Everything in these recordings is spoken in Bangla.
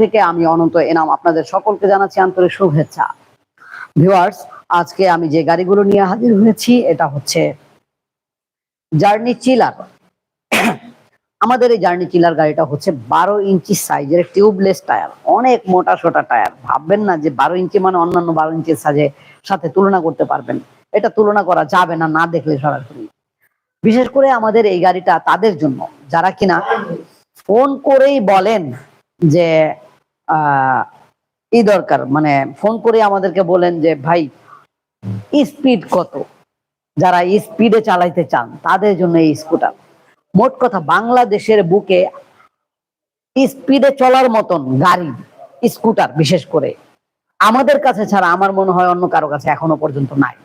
থেকে আমি অনন্ত এনাম আপনাদের সকলকে জানাচ্ছি আন্তরিক শুভেচ্ছা। ভিউয়ার্স আজকে আমি যে গাড়িগুলো নিয়ে হাজির হয়েছি, এটা হচ্ছে জার্নি চিলার আমাদের এই জার্নি চিলার গাড়িটা হচ্ছে বারো ইঞ্চি সাইজের টিউবলেস টায়ার অনেক মোটা সোটা টায়ার ভাববেন না যে বারো ইঞ্চি মানে অন্যান্য বারো ইঞ্চির সাজে সাথে তুলনা করতে পারবেন। এটা তুলনা করা যাবে না না দেখলে সরাসরি। বিশেষ করে আমাদের এই গাড়িটা তাদের জন্য। যারা কিনা ফোন করেই বলেন যে আহ ই দরকার মানে ফোন করে আমাদেরকে বলেন যে, ভাই, স্পিড কত? যারা স্পিডে চালাইতে চান, তাদের জন্য এই স্কুটার। মোট কথা, বাংলাদেশের বুকে স্পিডে চলার মতন গাড়ি, স্কুটার বিশেষ করে, আমাদের কাছে ছাড়া আমার মনে হয় অন্য কারও কাছে এখনও পর্যন্ত নাই।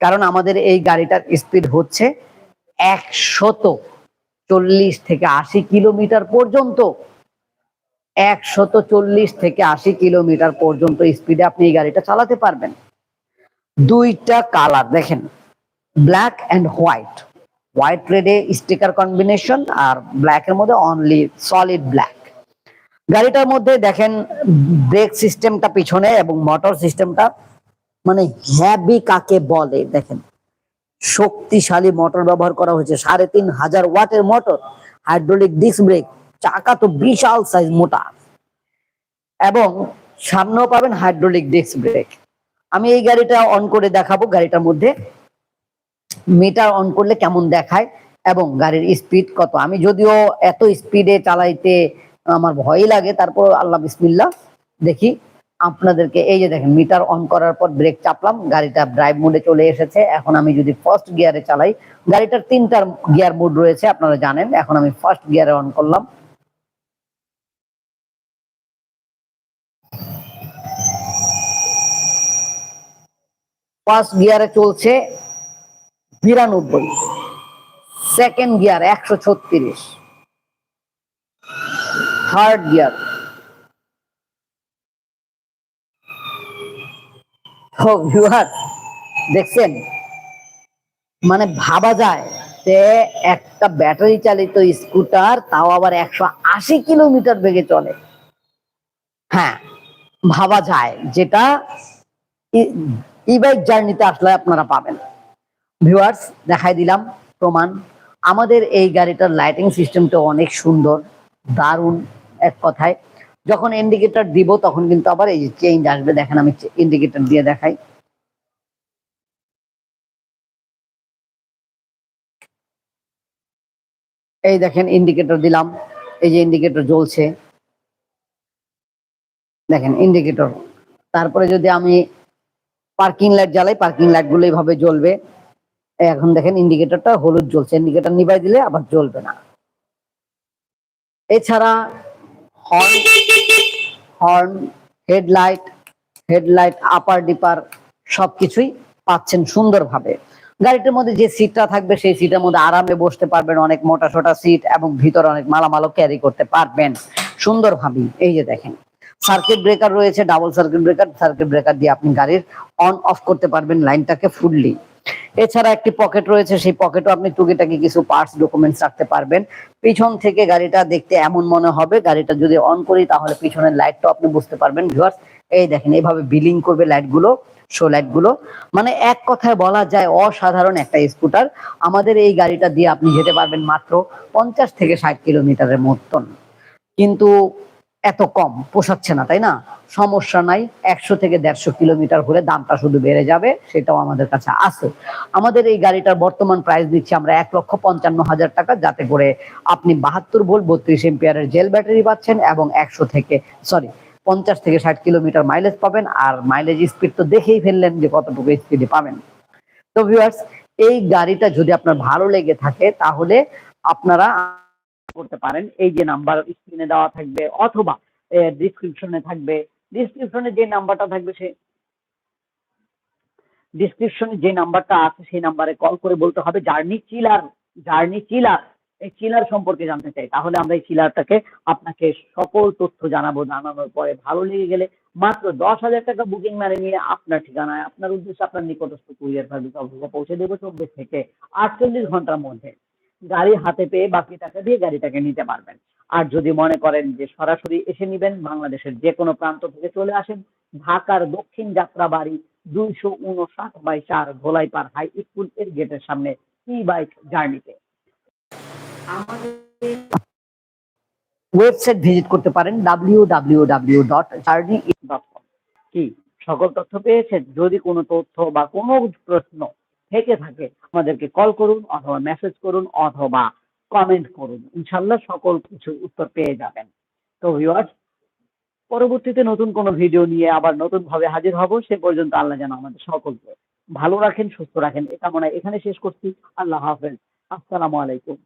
কারণ আমাদের এই গাড়িটার স্পিড হচ্ছে একশত চল্লিশ থেকে আশি কিলোমিটার পর্যন্ত। একশত চল্লিশ থেকে আশি কিলোমিটার পর্যন্ত স্পিডে আপনি এই গাড়িটা চালাতে পারবেন। দুইটা কালার দেখেন ব্ল্যাক অ্যান্ড হোয়াইট হোয়াইট রেডে স্টিকার কম্বিনেশন আর ব্ল্যাক এর মধ্যে অনলি সলিড ব্ল্যাক গাড়িটার মধ্যে দেখেন ব্রেক সিস্টেমটা পিছনে এবং মোটর সিস্টেমটা মানে হ্যাভি কাকে বলে, দেখেন। শক্তিশালী মোটর ব্যবহার করা হয়েছে, সাড়ে তিন হাজার ওয়াটের মোটর হাইড্রোলিক ডিস্ক ব্রেক চাকা তো বিশাল সাইজ মোটা। এবং সামনেও পাবেন হাইড্রোলিক ডিস্ক ব্রেক আমি এই গাড়িটা অন করে দেখাবো, গাড়িটার মধ্যে মিটার অন করলে কেমন দেখায় এবং গাড়ির স্পিড কত। আমি যদিও এত স্পিডে চালাইতে আমার ভয় লাগে, তারপর আল্লাহ বিসমিল্লা দেখি আপনাদেরকে। এই যে দেখেন মিটার অন করার পর ব্রেক চাপলাম, গাড়িটা ড্রাইভ মোডে চলে এসেছে। এখন আমি যদি ফার্স্ট গিয়ারে চালাই, গাড়িটার তিনটার গিয়ার মোড রয়েছে, আপনারা জানেন। এখন আমি ফার্স্ট গিয়ারে অন করলাম। ফার্স্ট গিয়ারে চলছে বিরানব্বই। সেকেন্ড গিয়ার একশো ছত্রিশ। থার্ড গিয়ার দেখছেন? মানে ভাবা যায় যে একটা ব্যাটারি চালিত স্কুটার তাও আবার একশো আশি কিলোমিটার বেগে চলে। হ্যাঁ ভাবা যায় যেটা ই বাইক জার্নিতে আসলে আপনারা পাবেন। ভিউয়ার্স দেখাই দিলাম প্রমাণ। আমাদের এই গাড়িটার লাইটিং সিস্টেমটা অনেক সুন্দর, দারুণ এক কথায়। যখন ইন্ডিকেটর দিব, তখন কিন্তু আবার এই যে চেঞ্জ আসবে। দেখেন আমি ইন্ডিকেটর দিয়ে দেখাই। এই দেখেন ইন্ডিকেটর দিলাম। এই যে ইন্ডিকেটর জ্বলছে। দেখেন ইন্ডিকেটর তারপরে যদি আমি পার্কিং লাইট জ্বালাই, পার্কিং লাইটগুলো এইভাবে জ্বলবে। এখন দেখেন ইন্ডিকেটরটা হলুদ জ্বলছে ইন্ডিকেটর নিভাই দিলে আবার জ্বলবে না। এছাড়া horn horn headlight headlight upper dipper সবকিছুই পাচ্ছেন সুন্দরভাবে। গাড়িটার মধ্যে যে সিটটা থাকবে, সেই সিটের মধ্যে আরামে বসতে পারবেন, অনেক মোটা সোটা সিট এবং ভিতরে অনেক মালামালও ক্যারি করতে পারবেন। সুন্দরভাবে এই যে দেখেন। সার্কিট ব্রেকার রয়েছে double circuit breaker circuit breaker দিয়ে আপনি গাড়ির অন অফ করতে পারবেন লাইনটাকে ফুললি এছাড়া একটি পকেট রয়েছে, সেই পকেটও আপনি টুকিটাকি কিছু পার্টস ডকুমেন্টস রাখতে পারবেন। পিছন থেকে গাড়িটা দেখতে এমন মনে হবে, গাড়িটা যদি অন করি তাহলে পিছনের লাইটটাও আপনি বুঝতে পারবেন ভিউয়ার্স এই দেখেন, এইভাবে বিলিং করবে লাইটগুলো শো লাইটগুলো মানে এক কথায় বলা যায়, অসাধারণ একটা স্কুটার আমাদের এই গাড়িটা দিয়ে আপনি যেতে পারবেন মাত্র পঞ্চাশ থেকে ষাট কিলোমিটারের মতন। কিন্তু এত কম, পোষাচ্ছে না, তাই না? সমস্যা নাই, একশো থেকে দেড়শো কিলোমিটার হলে দামটা শুধু বেড়ে যাবে, সেটাও আমাদের কাছে আছে। আমাদের এই গাড়িটার বর্তমান প্রাইস দিচ্ছি আমরা এক লক্ষ পঞ্চান্ন হাজার টাকা, যাতে করে আপনি বাহাত্তর ভোল্ট, বত্রিশ এম্পিয়ারের জেল ব্যাটারি পাচ্ছেন এবং একশো থেকে সরি পঞ্চাশ থেকে ষাট কিলোমিটার মাইলেজ পাবেন, আর মাইলেজ স্পিড তো দেখেই ফেললেন যে কতটুকু স্পিডে পাবেন। তো ভিউয়ার্স এই গাড়িটা যদি আপনার ভালো লেগে থাকে, তাহলে আপনারা করতে পারেন। এই যে নাম্বার স্ক্রিনে দেওয়া থাকবে অথবা ডিসক্রিপশনে থাকবে। ডিসক্রিপশনে যে নাম্বারটা থাকবে সে ডিসক্রিপশনে যে নাম্বারটা আছে সেই নাম্বারে কল করে বলতে হবে জার্নি চিলার জার্নি চিলার এই চিলার সম্পর্কে জানতে চাই। তাহলে আমরা এই চিলারটাকে আপনাকে সকল তথ্য জানাব। জানানোর পরে ভালো লেগে গেলে মাত্র দশ হাজার টাকা বুকিং মানে নিয়ে আপনার ঠিকানায়, আপনার উদ্দেশ্যে আপনার নিকটস্থ কুরিয়ার সার্ভিস অফিসে পৌঁছে দেবো চব্বিশ থেকে আটচল্লিশ ঘণ্টার মধ্যে। গাড়ি হাতে পেয়ে বাকি টাকা দিয়ে গাড়িটাকে নিতে পারবেন। আর যদি মনে করেন যে সরাসরি এসে নিবেন, বাংলাদেশের যে কোনো প্রান্ত থেকে চলে আসেন, ঢাকার দক্ষিণ যাত্রাবাড়ি দুইশো উনষাট বাই চার ধোলাইপাড় হাই স্কুলের গেটের সামনে ই বাইক জার্নিতে ওয়েবসাইট ভিজিট করতে পারেন W W W dot journey dot কি? সকল তথ্য পেয়েছেন? যদি কোনো তথ্য বা কোনো প্রশ্ন থেকে থাকে। আমাদেরকে কল করুন অথবা মেসেজ করুন অথবা কমেন্ট করুন। ইনশাল্লাহ সকল কিছু উত্তর পেয়ে যাবেন। তো ভিউয়ার্স পরবর্তীতে নতুন কোনো ভিডিও নিয়ে আবার নতুন ভাবে হাজির হব, সে পর্যন্ত আল্লাহ যেন আমাদের সকলকে ভালো রাখেন, সুস্থ রাখেন। এ হয় এখানে শেষ করছি। আল্লাহ হাফেজ। আসসালামু আলাইকুম।